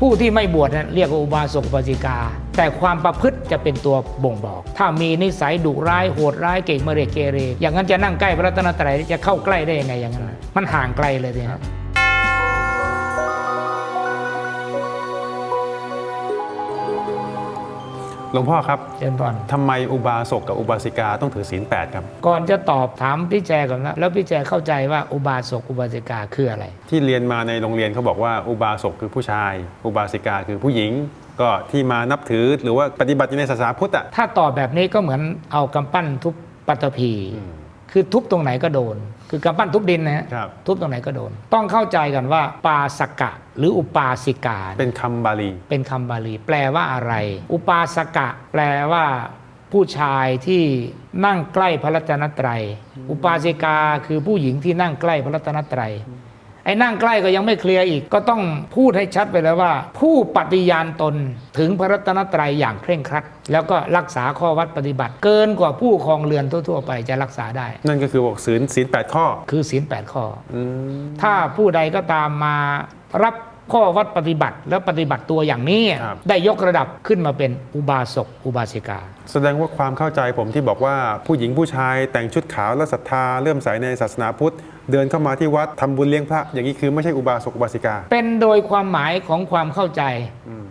ผู้ที่ไม่บวชนั้นเรียกว่าอุบาสกอุบาสิกา แต่ความประพฤติจะเป็นตัวบ่งบอก ถ้ามีนิสัยดุร้ายโหดร้ายเก่งเมเรเกเร อย่างนั้นจะนั่งใกล้พระรัตนตรัยจะเข้าใกล้ได้ยังไงอย่างนั้นมันห่างไกลเลยทีนะ หลวงพ่อครับเจนพรทำไมอุบาสกกับอุบาสิกาต้องถือศีลแปดครับ ก่อนจะตอบถามพี่แจก่อนนะแล้วพี่แจเข้าใจว่าอุบาสกอุบาสิกาคืออะไร ที่เรียนมาในโรงเรียนเขาบอกว่าอุบาสกคือผู้ชาย อุบาสิกาคือผู้หญิง ก็ที่มานับถือหรือว่าปฏิบัติอยู่ในศาสนาพุทธอะถ้าตอบแบบนี้ก็เหมือนเอากำปั้นทุบปัตตภี คือทุบตรงไหนก็โดน คือกำปั้นทุบดินนะฮะครับ ทุบตรงไหนก็โดน ต้องเข้าใจกันว่า ปาสกะ หรืออุปาสิกาเป็นคำบาลี เป็นคำบาลี แปลว่าอะไร อุปาสกะ แปลว่า ผู้ชายที่นั่งใกล้พระรัตนตรัย อุปาสิกาคือผู้หญิงที่นั่งใกล้พระรัตนตรัยไอ้นั่งใกล้ก็ยังไม่เคลียร์อีก ก็ต้องพูดให้ชัดไปแล้วว่า ผู้ปฏิญาณตนถึงพระรัตนตรัยอย่างเคร่งครัด แล้วก็รักษาข้อวัดปฏิบัติ เกินกว่าผู้ครองเรือนทั่ว ๆ ไปจะรักษาได้ นั่นก็คือบอกศีลศีลแปดข้อ คือศีลแปดข้ออืมถ้าผู้ใดก็ตามมารับ ข้อวัดปฏิบัติแล้วปฏิบัติตัวอย่างนี้ ครับ ได้ยกระดับขึ้นมาเป็นอุบาสกอุบาสิกา แสดงว่าความเข้าใจผมที่บอกว่าผู้หญิงผู้ชายแต่งชุดขาวและศรัทธาเลื่อมใสในศาสนาพุทธ เดินเข้ามาที่วัดทำบุญเลี้ยงพระ อย่างนี้คือไม่ใช่อุบาสกอุบาสิกา เป็นโดยความหมายของความเข้าใจ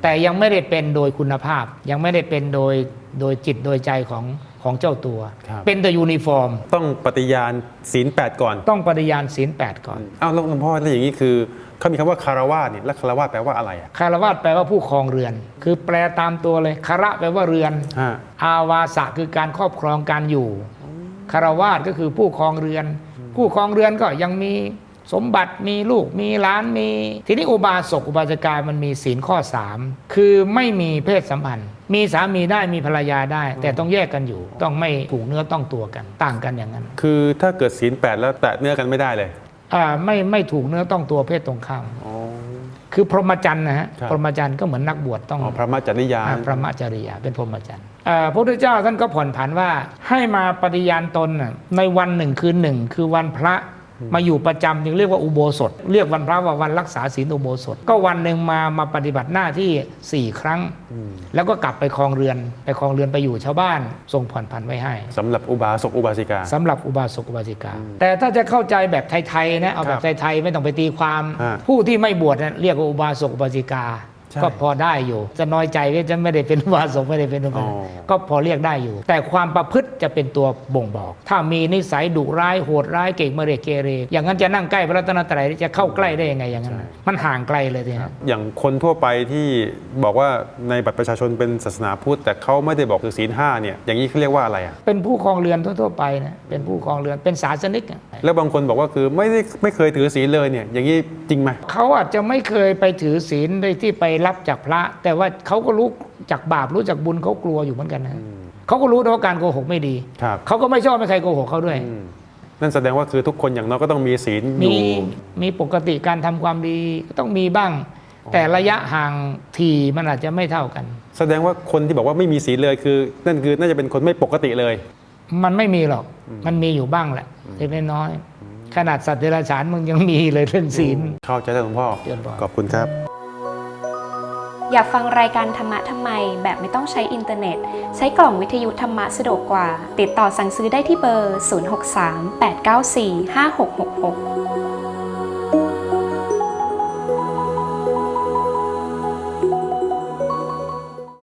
แต่ยังไม่ได้เป็นโดยคุณภาพ ยังไม่ได้เป็นโดยโดยจิตโดยใจของของเจ้าตัว ครับ เป็นแต่ยูนิฟอร์ม ต้องปฏิญาณศีลแปดก่อนต้องปฏิญาณศีลแปดก่อน อ้าวแล้วหลวงพ่อแล้วอย่างนี้คือ เขามีคำว่าคารวาสนี่แล้วคารวาสแปลว่าอะไรอะคารวะแปลว่าผู้ครองเรือน คือแปลตามตัวเลยคาระแปลว่าเรือน ฮะ อาวาสะคือการครอบครองการอยู่คารวาสก็คือผู้ครองเรือน ผู้ครองเรือนก็ยังมีสมบัติมีลูกมีหล้านมี ทีนี้อุบาสกอุบาสิกามันมีศีลข้อ 3 คือไม่มีเพศสัมพันธ์ มีสามีได้มีภรรยาได้ แต่ต้องแยกกันอยู่ ต้องไม่ผูกเนื้อต้องตัวกัน ต่างกันอย่างนั้น คือถ้าเกิดศีลแปดแล้วแตะเนื้อกันไม่ได้เลยอ่า ไม่ไม่ถูกเนื้อต้องตัวเพศตรงข้ามอ๋อคือพรหมจรรย์นะฮะครับพรหมจรรย์ก็เหมือนนักบวชต้องอ๋อพระมัจจริยาอ่าพระมจริยาเป็นพรหมจรรย์อ่าพระพุทธเจ้าท่านก็ผ่อนผันว่าให้มาปฏิญาณตนน่ะในวันหนึ่งคืนหนึ่งคือวันพระ มาอยู่ประจำจึงเรียกว่าอุโบสถ เรียกวันพระว่าวันรักษาศีลอุโบสถ ก็วันหนึ่งมามาปฏิบัติหน้าที่สี่ครั้ง แล้วก็กลับไปคลองเรือน ไปคลองเรือนไปอยู่ชาวบ้านทรงผ่อนผันไว้ให้สำหรับอุบาสกอุบาสิกาสำหรับอุบาสกอุบาสิกา แต่ถ้าจะเข้าใจแบบไทยๆนะเอาแบครับบไทยๆไม่ต้องไปตีความอ่าผู้ที่ไม่บวชนะเรียกว่าอุบาสกอุบาสิกา ใช่ก็พอได้อยู่ จะน้อยใจก็จะไม่ได้เป็นอุบาสกไม่ได้เป็นอุบาสอ๋กอก็พอเรียกได้อยู่ แต่ความประพฤติจะเป็นตัวบ่งบอก ถ้ามีนิสัยดุร้ายโหดร้ายเก่งเมเรเกเร อย่างนั้นจะนั่งใกล้พระรัตนตรัยจะเข้าใกล้ได้ยังไงอย่างนั้นน่ะมันห่างไกลเลยทีนะอย่างคนทั่วไปที่บอกว่าในบัตรประชาชนเป็นศาสนาพุทธ แต่เขาไม่ได้บอกคือศีลห้าเนี่ย อย่างนี้เขาเรียกว่าอะไรอะ เป็นผู้ครองเรือนทั่วๆไปนะ เป็นผู้ครองเรือน เป็นศาสนิกอะแล้วบางคนบอกว่าคือไม่ได้ไม่เคยถือศีลเลยเนี่ย อย่างนี้จริงไหม เขาอาจจะไม่เคยไปถือศีลโดยที่ไปรับจากพระ แต่ว่าเขาก็รู้จากบาปรู้จากบุญเขากลัวอยู่เหมือนกันนะเขาก็รู้นะว่าการโกหกไม่ดีครับเขาก็ไม่ชอบให้ใครโกหกเขาด้วยอืมนั่นแสดงว่าคือทุกคนอย่างน้อยก็ต้องมีศีลอมียู่ มีปกติการทำความดีก็ต้องมีบ้าง แต่ระยะห่างทีมันอาจจะไม่เท่ากัน แสดงว่าคนที่บอกว่าไม่มีศีลเลยคือ นั่นคือน่าจะเป็นคนไม่ปกติเลย มันไม่มีหรอก มันมีอยู่บ้างแหละเล็กน้อยๆขนาดสัตว์เดรัจฉานมึงยังมีเลยเรื่องศีลเข้าใจแล้วหลวงพ่อเจริญพรขอบคุณครับ อยากฟังรายการธรรมะทำไม แบบไม่ต้องใช้อินเทอร์เน็ต ใช้กล่องวิทยุธรรมะสะดวกกว่า ติดต่อสั่งซื้อได้ที่เบอร์ 063 894 5666